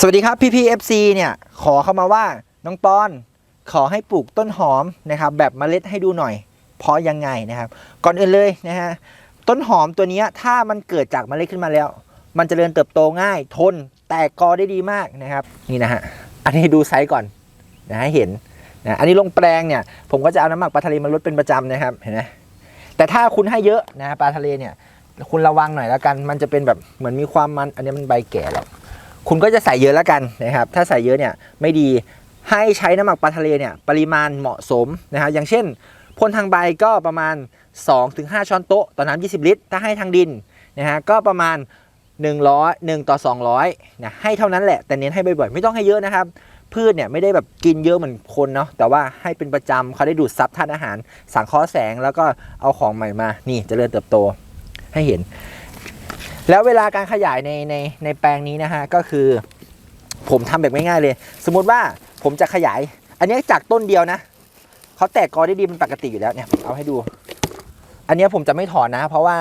สวัสดีครับพี่พีเอฟซีเนี่ยขอเข้ามาว่าน้องปอน ขอให้ปลูกต้นหอมนะครับแบบเมล็ดให้ดูหน่อย เพราะยังไงนะครับ ก่อนอื่นเลยนะฮะต้นหอมตัวนี้ถ้ามันเกิดจากเมล็ดขึ้นมาแล้ว มันจเจริญเติบโตง่าย ทนแตกกอได้ดีมากนะครับ นี่นะฮะอันนี้ดูไซส์ก่อนนะให้เห็นนะอันนี้ลงแปลงเนี่ยผมก็จะเอาน้ำหมักปลาทะเลมาลดเป็นประจำนะครับเห็นไหมแต่ถ้าคุณให้เยอะนะปลาทะเลเนี่ยคุณระวังหน่อยแล้วกัน มันจะเป็นแบบเหมือนมีความมันอันนี้มันใบแก่แล้ว คุณก็จะใส่เยอะแล้วกันนะครับ ถ้าใส่เยอะเนี่ยไม่ดีให้ใช้น้ำหมักปลาทะเลเนี่ยปริมาณเหมาะสมนะครับอย่างเช่นพ่นทางใบก็ประมาณ 2-5 ช้อนโต๊ะต่อน้ำ20 ลิตร ถ้าให้ทางดินนะฮะก็ประมาณ 100 1ต่อ 200นะให้เท่านั้นแหละแต่เน้นให้บ่อยๆ ไม่ต้องให้เยอะนะครับ พืชเนี่ยไม่ได้แบบกินเยอะเหมือนคนเนาะแต่ว่าให้เป็นประจำเขาได้ดูดซับธาตุอาหาร สังเคราะห์แสงแล้วก็เอาของใหม่มานี่จเจริญเติบโตให้เห็น แล้วเวลาการขยายในในในแปลงนี้นะฮะก็คือ ผมทำแบบง่ายๆเลย สมมุติว่าผมจะขยาย อันนี้จากต้นเดียวนะเขาแตกกอได้ดีเป็นปกติอยู่แล้วเนี่ยเอาให้ดู อันนี้ผมจะไม่ถอนนะ เพราะว่า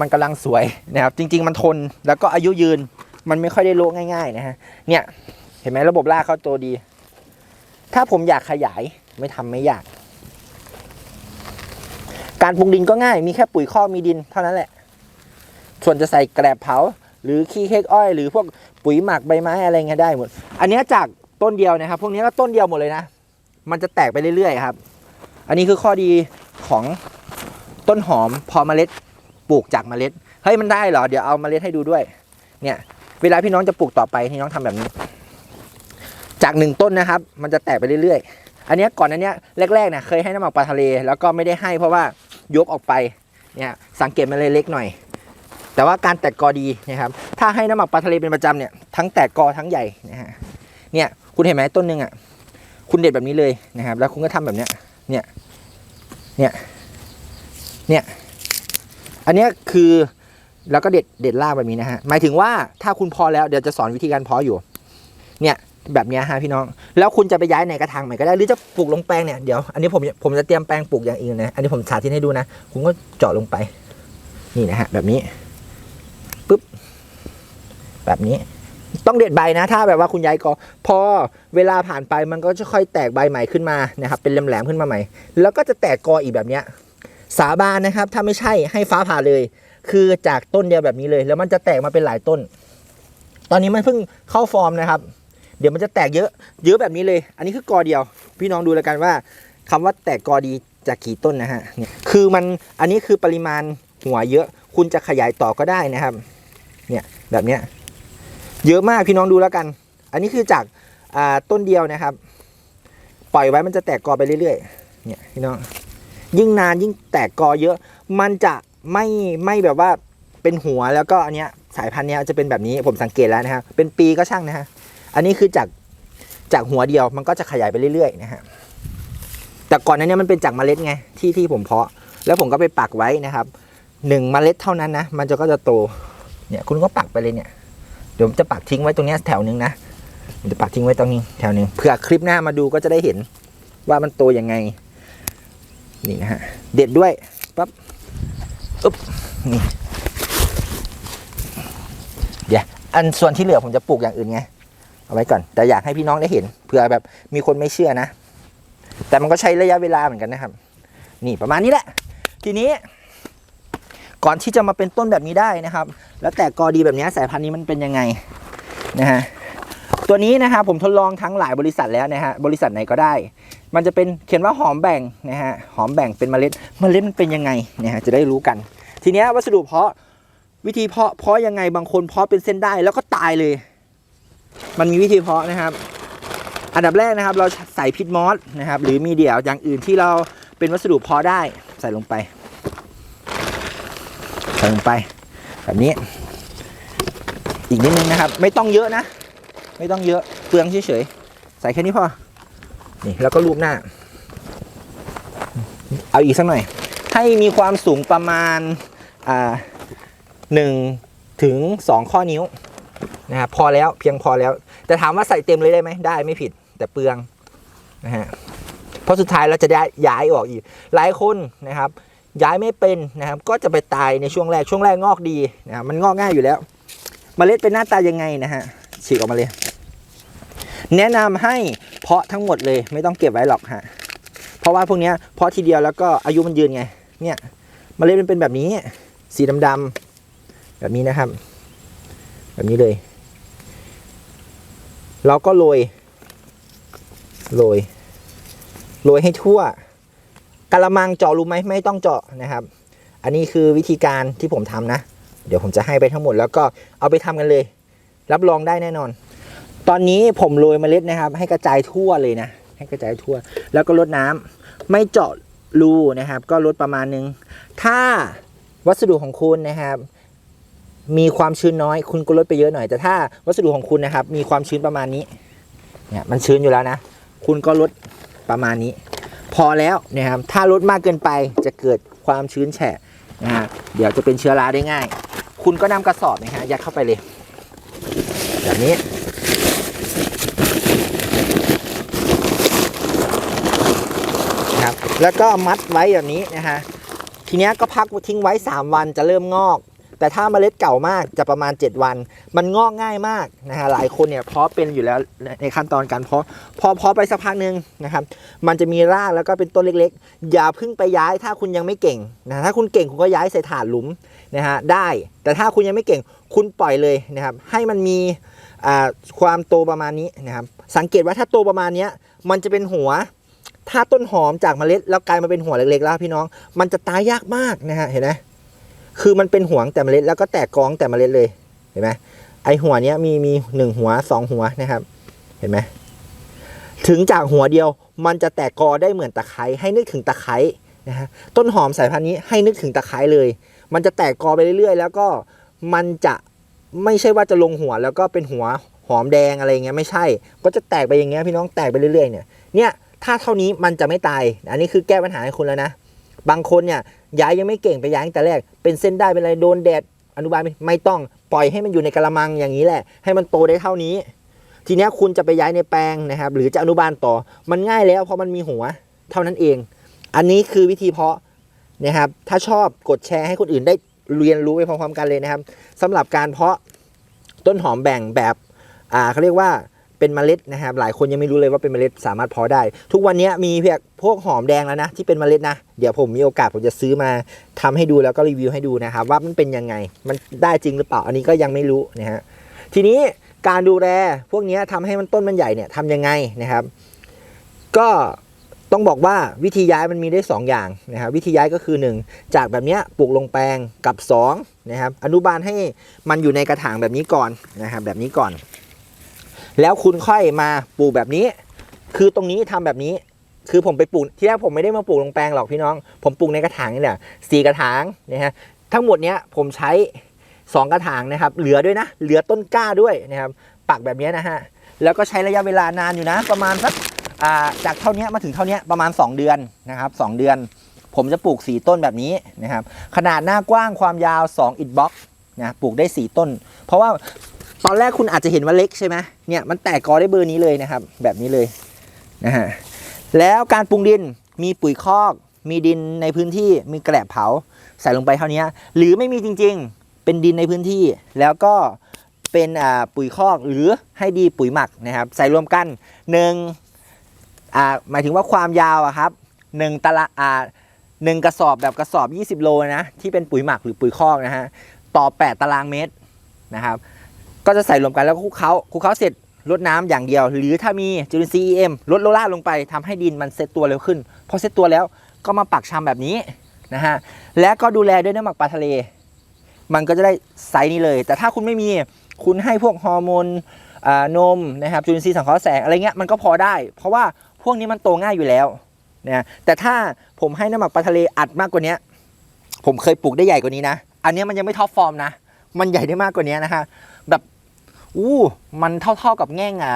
มันกำลังสวยนะครับจริง ๆ มันทนแล้วก็อายุยืนมันไม่ค่อยได้โละง่ายๆนะฮะเนี่ยเห็นไหมระบบรากเขาโตดี ถ้าผมอยากขยายไม่ทำไม่ยาก การปรุงดินก็ง่ายมีแค่ปุ๋ยคอมีดินเท่านั้นแหละ ส่วนจะใส่แกลบเผา หรือขี้เค้กอ้อย หรือพวกปุ๋ยหมักใบไม้อะไรเงี้ยได้หมด อันเนี้ยจากต้นเดียวนะครับ พวกนี้ก็ต้นเดียวหมดเลยนะ มันจะแตกไปเรื่อยๆครับ อันนี้คือข้อดีของต้นหอมพอเมล็ดปลูกจากเมล็ด เฮ้ยมันได้เหรอ เดี๋ยวเอาเมล็ดให้ดูด้วย เนี่ย เวลาพี่น้องจะปลูกต่อไปพี่น้องทำแบบนี้ จากหนึ่งต้นนะครับ มันจะแตกไปเรื่อยๆ อันเนี้ยก่อนอันเนี้ยแรกๆเนี่ยเคยให้น้ำหมักปลาทะเล แล้วก็ไม่ได้ให้เพราะว่ายกออกไป เนี่ยสังเกตมันเลยเล็กหน่อย แต่ว่าการแตกกอดีนะครับ ถ้าให้น้ำหมักปลาทะเลเป็นประจำเนี่ยทั้งแตกกอทั้งใหญ่นะฮะเนี่ยคุณเห็นไหมต้นหนึ่งอะคุณเด็ดแบบนี้เลยนะครับ แล้วคุณก็ทำแบบเนี้ยเนี่ยเนี่ยเนี่ยอันนี้คือแล้วก็เด็ดเด็ดรากแบบนี้นะฮะหมายถึงว่าถ้าคุณพอแล้วเดี๋ยวจะสอนวิธีการเพาะอยู่ เนี่ยแบบนี้ฮะพี่น้อง แล้วคุณจะไปย้ายในกระถางใหม่ก็ได้หรือจะปลูกลงแปลงเนี่ยเดี๋ยวอันนี้ผมผมจะเตรียมแปลงปลูกอย่างอื่นนะอันนี้ผมสาธิตให้ดูนะ คุณก็เจาะลงไป นี่นะฮะแบบนี้ แบบนี้ ต้องเด็ดใบนะ ถ้าแบบว่าคุณยายกอพอเวลาผ่านไปมันก็จะค่อยแตกใบใหม่ขึ้นมานะครับเป็นแหลมๆขึ้นมาใหม่ แล้วก็จะแตกกออีกแบบเนี้ยสาบานนะครับ ถ้าไม่ใช่ให้ฟ้าผ่าเลย คือจากต้นเดียวแบบนี้เลย แล้วมันจะแตกมาเป็นหลายต้น ตอนนี้มันเพิ่งเข้าฟอร์มนะครับ เดี๋ยวมันจะแตกเยอะ เยอะแบบนี้เลย อันนี้คือกอเดียว พี่น้องดูแล้วกันว่าคำว่าแตกกอดีจากกี่ต้นนะฮะคือมันอันนี้คือปริมาณหัวเยอะ คุณจะขยายต่อก็ได้นะครับ เนี่ยแบบเนี้ย เยอะมากพี่น้องดูแล้วกัน อันนี้คือจากาต้นเดียวนะครับ ปล่อยไว้มันจะแตกกอไปเรื่อยๆเนี่ยพี่น้องยิ่งนานยิ่งแตกกอเยอะ มันจะไม่ไม่แบบว่าเป็นหัวแล้วก็อันเนี้ยสายพันธุ์เนี้ยจะเป็นแบบนี้ผมสังเกตแล้วนะครับเป็นปีก็ช่างนะฮะอันนี้คือจากจากหัวเดียวมันก็จะขยายไปเรื่อยๆนะฮะแต่ก่อนนั้นเนี่ยมันเป็นจากเมล็ดไงที่ที่ผมเพาะ แล้วผมก็ไปปักไว้นะครับหนึ่งเมล็ดเท่านั้นนะมันจะก็จะโตเนี่ยคุณก็ปักไปเลยเนี่ย เดี๋ยวจะปักทิ้งไว้ตรงนี้แถวหนึ่งนะผมจะปักทิ้งไว้ตรงนี้แถวหนึ่งเผื่อคลิปหน้ามาดูก็จะได้เห็นว่ามันโตยังไง นี่นะฮะ เด็ดด้วยปั๊บอุ๊บนี่เดี๋ยวอันส่วนที่เหลือผมจะปลูกอย่างอื่นไง เอาไว้ก่อน แต่อยากให้พี่น้องได้เห็นเผื่อแบบมีคนไม่เชื่อนะ แต่มันก็ใช้ระยะเวลาเหมือนกันนะครับ นี่ประมาณนี้แหละ ทีนี้ ก่อนที่จะมาเป็นต้นแบบนี้ได้นะครับ แล้วแต่กอดีแบบนี้สายพันธุ์นี้มันเป็นยังไงนะฮะตัวนี้นะครับผมทดลองทั้งหลายบริษัทแล้วนะฮะบริษัทไหนก็ได้ มันจะเป็นเขียนว่าหอมแบ่งนะฮะหอมแบ่งเป็นเมล็ดเมล็ดมันเป็นยังไงนะฮะจะได้รู้กัน ทีเนี้ยวัสดุเพาะวิธีเพาะเพาะยังไงบางคนเพาะเป็นเส้นได้แล้วก็ตายเลย มันมีวิธีเพาะนะครับ อันดับแรกนะครับ เราใส่พิษมอสนะครับ หรือมีเดี่ยวอย่างอื่นที่เราเป็นวัสดุเพาะได้ใส่ลงไป ลงไป แบบนี้ อีกนิดนึงนะครับ ไม่ต้องเยอะนะ ไม่ต้องเยอะเปลืองเฉยๆใส่แค่นี้พอนี่แล้วก็รูปหน้า เอาอีกสักหน่อย ให้มีความสูงประมาณอ่าหนึ่งถึงสองข้อนิ้วนะครับพอแล้วเพียงพอแล้ว แต่ถามว่าใส่เต็มเลยได้ไหมได้ไม่ผิด แต่เปลืองนะฮะเพราะสุดท้ายเราจะได้ย้ายออกอีก หลายคนนะครับ ย้ายไม่เป็นนะครับก็จะไปตายในช่วงแรกช่วงแรกงอกดีนะครับมันงอกง่ายอยู่แล้วเมล็ดเป็นหน้าตายังไงนะฮะฉีกออกมาเลย แนะนำให้เพาะทั้งหมดเลยไม่ต้องเก็บไว้หรอกฮะเพราะว่าพวกนี้เพาะทีเดียวแล้วก็อายุมันยืนไงเนี่ยเมล็ดมันเป็นแบบนี้ สีดำๆแบบนี้นะครับ แบบนี้เลยเราก็โรยโรยโรยให้ทั่ว กะละมังเจาะรูไหมไม่ต้องเจาะนะครับ อันนี้คือวิธีการที่ผมทำนะ เดี๋ยวผมจะให้ไปทั้งหมดแล้วก็เอาไปทำกันเลย รับรองได้แน่นอน ตอนนี้ผมโรยเมล็ดนะครับ ให้กระจายทั่วเลยนะ ให้กระจายทั่ว แล้วก็ลดน้ำไม่เจาะรูนะครับ ก็ลดประมาณนึง ถ้าวัสดุของคุณนะครับ มีความชื้นน้อย คุณก็ลดไปเยอะหน่อย แต่ถ้าวัสดุของคุณนะครับ มีความชื้นประมาณนี้ เนี่ยมันชื้นอยู่แล้วนะ คุณก็ลดประมาณนี้ พอแล้วนะครับถ้าลดมากเกินไปจะเกิดความชื้นแฉะนะฮะเดี๋ยวจะเป็นเชื้อราได้ง่าย คุณก็นำกระสอบนะฮะยัดเข้าไปเลยแบบนี้นะครับแล้วก็มัดไว้แบบนี้นะฮะทีนี้ก็พักทิ้งไว้ 3 วันจะเริ่มงอก แต่ถ้าเมล็ดเก่ามากจะประมาณ 7 วัน มันงอกง่ายมากนะฮะหลายคนเนี่ยเพาะเป็นอยู่แล้วในขั้นตอนการเพาะพอเพาะไปสักพักหนึ่งนะครับมันจะมีรากแล้วก็เป็นต้นเล็กๆ อย่าเพิ่งไปย้ายถ้าคุณยังไม่เก่งนะถ้าคุณเก่งคุณก็ย้ายใส่ถาดหลุมนะฮะได้ แต่ถ้าคุณยังไม่เก่งคุณปล่อยเลยนะครับให้มันมีความโตประมาณนี้นะครับสังเกตว่าถ้าโตประมาณนี้มันจะเป็นหัวถ้าต้นหอมจากเมล็ดแล้วกลายมาเป็นหัวเล็กๆแล้วพี่น้อง มันจะตายยากมากนะฮะเห็นไหม คือมันเป็นหัวแต่เมล็ดแล้วก็แตกกองแต่เมล็ดเลยเห็นไหมไอหัวเนี้ยมีมีหนึ่งหัวสองหัวนะครับ เห็นไหมถึงจากหัวเดียวมันจะแตกกอได้เหมือนตะไคร้ให้นึกถึงตะไคร้นะฮะต้นหอมสายพันธุ์นี้ให้นึกถึงตะไคร้เลย มันจะแตกกอไปเรื่อยๆ แล้วก็มันจะไม่ใช่ว่าจะลงหัวแล้วก็เป็นหัวหอมแดงอะไรเงี้ยไม่ใช่ ก็จะแตกไปอย่างเงี้ยพี่น้องแตกไปเรื่อยๆเนี่ยเนี่ยถ้าเท่านี้มันจะไม่ตาย อันนี้คือแก้ปัญหาให้คุณแล้วนะ บางคนเนี่ยย้ายยังไม่เก่งไปย้ายตั้งแต่แรก เป็นเส้นได้เป็นอะไรโดนแดดอนุบาลไม่ไม่ต้องปล่อยให้มันอยู่ในกระมังอย่างนี้แหละ ให้มันโตได้เท่านี้ ทีนี้คุณจะไปย้ายในแปลงนะครับ หรือจะอนุบาลต่อมันง่ายแล้วเพราะมันมีหัวเท่านั้นเอง อันนี้คือวิธีเพาะนะครับถ้าชอบกดแชร์ให้คนอื่นได้เรียนรู้ไปพร้อมๆกันเลยนะครับสำหรับการเพาะต้นหอมแบ่งแบบอ่าเขาเรียกว่าเป็นเมล็ดนะครับ หลายคนยังไม่รู้เลยว่าเป็นเมล็ดสามารถเพาะได้ ทุกวันนี้มีเพียง พวกหอมแดงแล้วนะ ที่เป็นเมล็ดนะ เดี๋ยวผมมีโอกาสผมจะซื้อมาทำให้ดูแล้วก็รีวิวให้ดูนะครับ ว่ามันเป็นยังไง มันได้จริงหรือเปล่าอันนี้ก็ยังไม่รู้นะฮะทีนี้การดูแลพวกนี้ทำให้มันต้นมันใหญ่เนี่ยทำยังไงนะครับ ก็ต้องบอกว่าวิธีย้ายมันมีได้ 2 อย่างนะครับวิธีย้ายก็คือ 1 จากแบบนี้ปลูกลงแปลงกับ2นะครับอนุบาลให้มันอยู่ในกระถางแบบนี้ก่อนนะครับแบบนี้ก่อน แล้วคุณค่อยมาปลูกแบบนี้ คือตรงนี้ทำแบบนี้ คือผมไปปลูกที่แรกผมไม่ได้มาปลูกลงแปลงหรอกพี่น้อง ผมปลูกในกระถางนี่แหละสี่กระถางนะฮะทั้งหมดเนี้ยผมใช้สองกระถางนะครับ เหลือด้วยนะ เหลือต้นกล้าด้วยนะครับ ปักแบบนี้นะฮะ แล้วก็ใช้ระยะเวลานานอยู่นะ ประมาณสักจากเท่านี้มาถึงเท่านี้ประมาณ 2 เดือนนะครับสเดือน ผมจะปลูก 4 ต้นแบบนี้นะครับ ขนาดหน้ากว้างความยาว 2 อิฐบล็อกนะปลูกได้ 4 ต้น เพราะว่าตอนแรกคุณอาจจะเห็นว่าเล็กใช่ไหมเนี่ยมันแตกกอได้เบอร์นี้เลยนะครับ แบบนี้เลยนะฮะ แล้วการปรุงดินมีปุ๋ยคอก มีดินในพื้นที่มีแกลบเผาใส่ลงไปเท่านี้ หรือไม่มีจริงๆ เป็นดินในพื้นที่ แล้วก็เป็นปุ๋ยคอกหรือให้ดีปุ๋ยหมักนะครับ ใส่รวมกันหนึ่งอ่าหมายถึงว่าความยาวครับหนึ่งตะละอ่าหนึ่งกระสอบแบบกระสอบ 20 โลนะที่เป็นปุ๋ยหมักหรือปุ๋ยคอกนะฮะต่อ 8 ตารางเมตรนะครับ ก็จะใส่รวมกันแล้วก็คลุกเคล้าคลุกเคล้าเสร็จ ลดน้ำอย่างเดียว หรือถ้ามีจุลินทรีย์ EM ลดโลล่าลงไปทำให้ดินมันเซตตัวเร็วขึ้นพอเซตตัวแล้วก็มาปักชำแบบนี้นะฮะและก็ดูแลด้วยน้ำหมักปลาทะเล มันก็จะได้ไซส์นี้เลย แต่ถ้าคุณไม่มีคุณให้พวกฮอร์โมนอ่านมนะครับจุลินทรีย์สังเคราะห์แสงอะไรเงี้ยมันก็พอได้ เพราะว่าพวกนี้มันโตง่ายอยู่แล้วนะแต่ถ้าผมให้น้ำหมักปลาทะเลอัดมากกว่านี้ผมเคยปลูกได้ใหญ่กว่านี้นะ อันนี้มันยังไม่ท็อปฟอร์มนะ มันใหญ่ได้มากกว่านี้นะฮะแบบ อู้มันเท่าๆกับแง่งา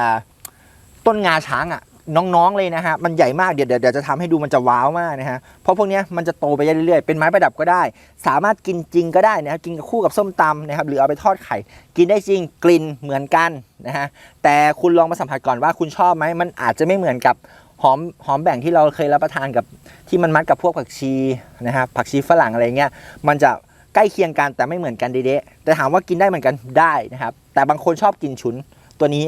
ต้นงาช้างอะน้องๆเลยนะฮะ มันใหญ่มากเดี๋ยวเดี๋ยวจะทำให้ดูมันจะว้าวมากนะฮะ เพราะพวกนี้มันจะโตไปเรื่อยๆ เป็นไม้ประดับก็ได้ สามารถกินจริงก็ได้นะครับ กินคู่กับส้มตำนะครับ หรือเอาไปทอดไข่ กินได้จริง กลิ่นเหมือนกันนะฮะ แต่คุณลองมาสัมผัสก่อนว่าคุณชอบไหม มันอาจจะไม่เหมือนกับหอมหอมแบ่งที่เราเคยรับประทานกับที่มันมัดกับพวกผักชีนะครับ ผักชีฝรั่งอะไรเงี้ย มันจะใกล้เคียงกันแต่ไม่เหมือนกันเด้ๆแต่ถามว่ากินได้เหมือนกันได้นะครับ แต่บางคนชอบกินฉุน ตัวนี้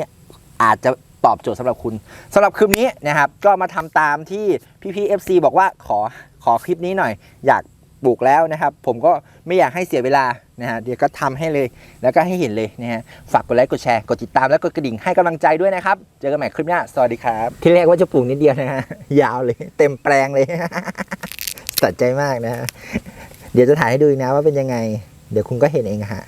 อาจจะตอบโจทย์สำหรับคุณสำหรับคลิปนี้นะครับ ก็มาทำตามที่พี่พีเอฟซีบอกว่าขอขอคลิปนี้หน่อย อยากปลูกแล้วนะครับ ผมก็ไม่อยากให้เสียเวลานะฮะเดี๋ยวก็ทำให้เลย แล้วก็ให้เห็นเลยนะฮะฝากกดไลค์กดแชร์กดติดตามแล้วกดกระดิ่งให้กำลังใจด้วยนะครับ เจอกันใหม่คลิปหน้าสวัสดีครับที่แรกว่าจะปลูกนิดเดียวนะฮะยาวเลย เต็มแปลงเลยตัดใจมากนะฮะเดี๋ยวจะถ่ายให้ดูอีกนะว่าเป็นยังไง เดี๋ยวคุณก็เห็นเองฮะ